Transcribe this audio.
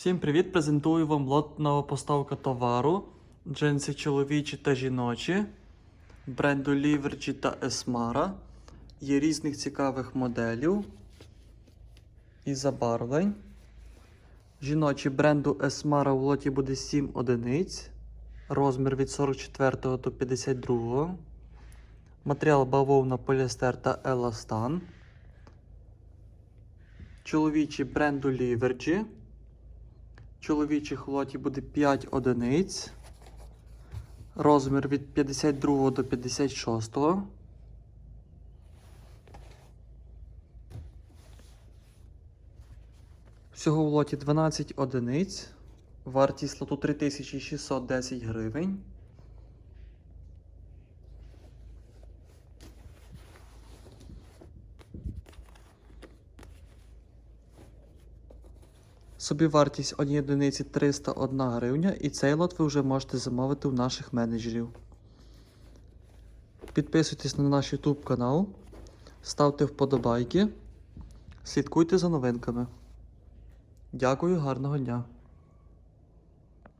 Всім привіт! Презентую вам лотна поставка товару. Джинси чоловічі та жіночі. Бренду Livergy та Esmara. Є різних цікавих моделів і забарвлень. Жіночі бренду Esmara в лоті буде 7 одиниць. Розмір від 44 до 52. Матеріал бавовна поліестер та еластан. Чоловічі бренду Livergy. Чоловічих лоті буде 5 одиниць. Розмір від 52 до 56. Всього в лоті 12 одиниць. Вартість лоту 3610 гривень. Собівартість однієї одиниці 301 гривня, і цей лот ви вже можете замовити у наших менеджерів. Підписуйтесь на наш YouTube канал, ставте вподобайки, слідкуйте за новинками. Дякую, гарного дня!